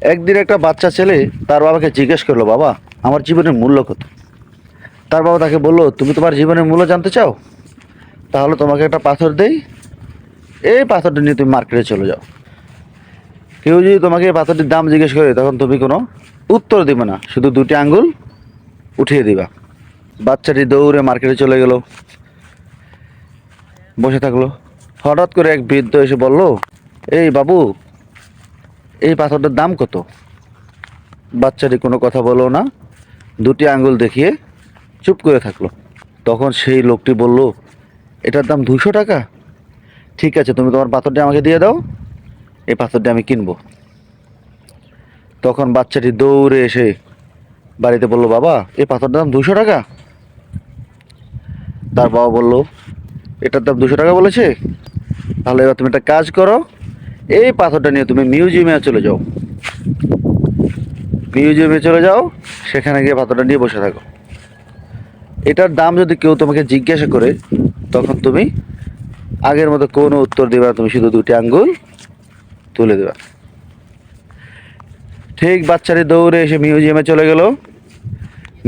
একদিন একটা বাচ্চা ছেলে তার বাবাকে জিজ্ঞেস করল, বাবা, আমার জীবনের মূল্য কত? তার বাবা তাকে বলল, তুমি তোমার জীবনের মূল্য জানতে চাও? তাহলে তোমাকে একটা পাথর দেই। এই পাথরটা নিয়ে তুমি মার্কেটে চলে যাও। কেউ যদি তোমাকে এই পাথরটির দাম জিজ্ঞেস করে, তখন তুমি কোনো উত্তর দিবে না। শুধু দুটি আঙ্গুল উঠিয়ে দিবা। বাচ্চাটি দৌড়ে মার্কেটে চলে গেল। বসে থাকল। হঠাৎ করে এক বৃদ্ধ এসে বলল, এই বাবু এই পাথরটার দাম কত? বাচ্চাটি কোনো কথা বলল না। দুটি আঙ্গুল দেখিয়ে চুপ করে থাকল। তখন সেই লোকটি বলল, এটার দাম দুশো টাকা? ঠিক আছে, তুমি তোমার পাথরটি আমাকে দিয়ে দাও। এই পাথরটি আমি কিনবো। তখন বাচ্চাটি দৌড়ে এসে বাড়িতে বলল, বাবা, এই পাথরটার দাম দুশো টাকা? তার বাবা বলল, এটার দাম দুশো টাকা বলেছে? তাহলে এবার তুমি একটা কাজ করো এই পাথরটা নিয়ে তুমি মিউজিয়ামে চলে যাও। মিউজিয়ামে চলে যাও, সেখানে গিয়ে পাথরটা নিয়ে বসে থাকো। এটার দাম যদি কেউ তোমাকে জিজ্ঞাসা করে, তখন তুমি আগের মতো কোনো উত্তর দেবে, তুমি শুধু দুটি আঙ্গুল তুলে দেবে। ঠিক বাচ্চাটি দৌড়ে এসে মিউজিয়ামে চলে গেল।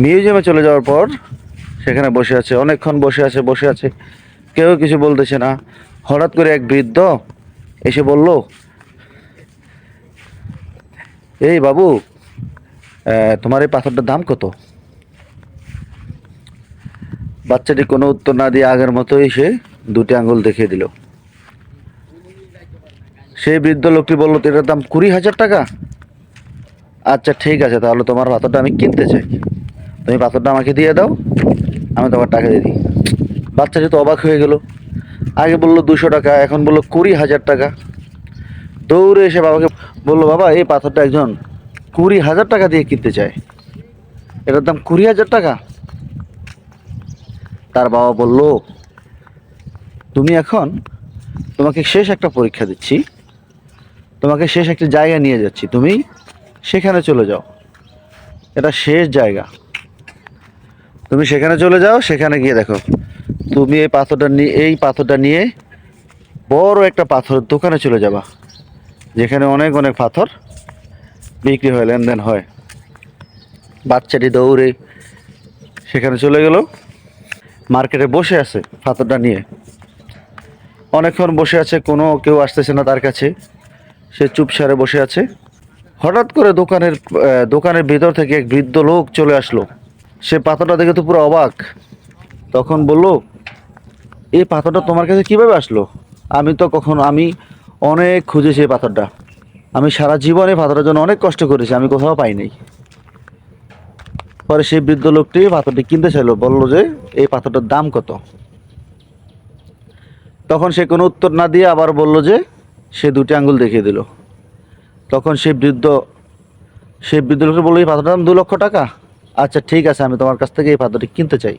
মিউজিয়ামে চলে যাওয়ার পর সেখানে বসে আছে, অনেকক্ষণ বসে আছে বসে আছে। কেউ কিছু বলতেছে না। হঠাৎ করে এক বৃদ্ধ এসে বলল, এই বাবু তোমার এই পাথরটার দাম কত? বাচ্চাটি কোনো উত্তর না দিয়ে আগের মতোই সে দুটি আঙুল দেখিয়ে দিল। সেই বৃদ্ধ লোকটি বলল এটার দাম কুড়ি হাজার টাকা? আচ্ছা ঠিক আছে, তাহলে তোমার পাথরটা আমি কিনতে চাই। তুমি পাথরটা আমাকে দিয়ে দাও, আমি তোমার টাকা দিয়ে দিই। বাচ্চাটি তো অবাক হয়ে গেল। আগে বলল দুশো টাকা, এখন বলল কুড়ি হাজার টাকা। দৌড়ে এসে বাবাকে বলল, বাবা, এই পাথরটা একজন কুড়ি হাজার টাকা দিয়ে কিনতে চায়। এটার দাম কুড়ি হাজার টাকা? তার বাবা বলল, তুমি এখন তোমাকে শেষ একটা পরীক্ষা দিচ্ছি। তোমাকে শেষ একটা জায়গা নিয়ে যাচ্ছি। তুমি সেখানে চলে যাও। এটা শেষ জায়গা। তুমি সেখানে চলে যাও, সেখানে গিয়ে দেখো তুমি এই পাথরটা নিয়ে এই পাথরটা নিয়ে বড় একটা পাথরের দোকানে চলে যাবা, যেখানে অনেক অনেক পাথর বিক্রি হয়, লেনদেন হয়। বাচ্চাটি দৌড়ে সেখানে চলে গেল, মার্কেটে বসে আছে পাথরটা নিয়ে। অনেকক্ষণ বসে আছে, কোনো কেউ আসতেছে না তার কাছে। সে চুপসারে বসে আছে। হঠাৎ করে দোকানের দোকানের ভিতর থেকে এক বৃদ্ধ লোক চলে আসলো। সে পাথরটা দেখে তো পুরো অবাক। তখন বলল, এই পাথরটা তোমার কাছে কীভাবে আসলো? আমি তো কখনো আমি অনেক খুঁজেছি এই পাথরটা। আমি সারা জীবনে পাথরের জন্য অনেক কষ্ট করেছি, আমি কোথাও পাইনি পরে সেই বৃদ্ধ লোকটি পাথরটি কিনতে চাইলো, বলল যে, এই পাথরটার দাম কত? তখন সে কোনো উত্তর না দিয়ে আবার বলল যে, সে দুটি আঙ্গুল দেখিয়ে দিল। তখন সেই বৃদ্ধ সেই বৃদ্ধ লোকটি বলল, এই পাথরটার দাম দু লক্ষ টাকা? আচ্ছা ঠিক আছে, আমি তোমার কাছ থেকে এই পাথরটি কিনতে চাই।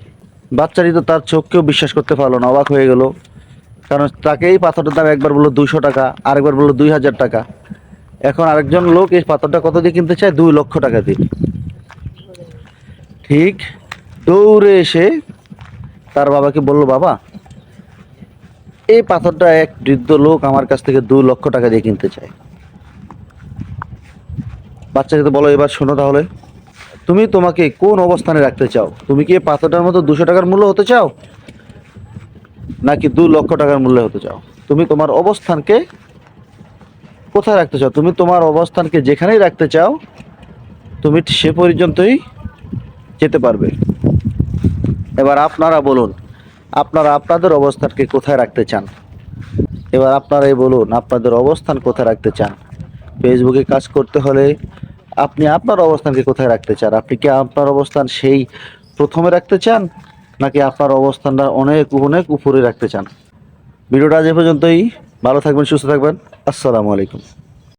বাচ্চাটি তো তার চোখকেও বিশ্বাস করতে পারল না, অবাক হয়ে গেল। কারণ তাকে এই পাথরটার দাম একবার বলল দুশো টাকা, আরেকবার বলল দুই হাজার টাকা। এখন আরেকজন লোক এই পাথরটা কত দিয়ে কিনতে চায়? দুই লক্ষ টাকা দিয়ে। ঠিক দৌড়ে এসে তার বাবাকে বলল, বাবা, এই পাথরটা এক বৃদ্ধ লোক আমার কাছ থেকে দু লক্ষ টাকা দিয়ে কিনতে চায়। বাচ্চাকে তো বলো, এবার শোনো তাহলে। তুমি তোমাকে কোন অবস্থানে রাখতে চাও? তুমি কি পাথরটার মতো দুশো টাকার মূল্য হতে চাও? নাকি দু লক্ষ টাকার মূল্য হতে চাও? তুমি তোমার অবস্থানকে কোথায় রাখতে চাও? তুমি তোমার অবস্থানকে যেখানেই রাখতে চাও, তুমি সে পর্যন্তই যেতে পারবে। এবার আপনারা বলুন, আপনারা আপনাদের অবস্থানকে কোথায় রাখতে চান? এবার আপনারাই বলুন, আপনাদের অবস্থান কোথায় রাখতে চান? ফেসবুকে কাজ করতে হলে আপনি আপনার অবস্থানকে কোথায় রাখতে চান? আপনি কি আপনার অবস্থান সেই প্রথমে রাখতে চান, নাকি আপনার অবস্থানটা অনেক অনেক উপরে রাখতে চান? ভিডিওটা আজ এ পর্যন্তই। ভালো থাকবেন, সুস্থ থাকবেন। আসসালামু আলাইকুম।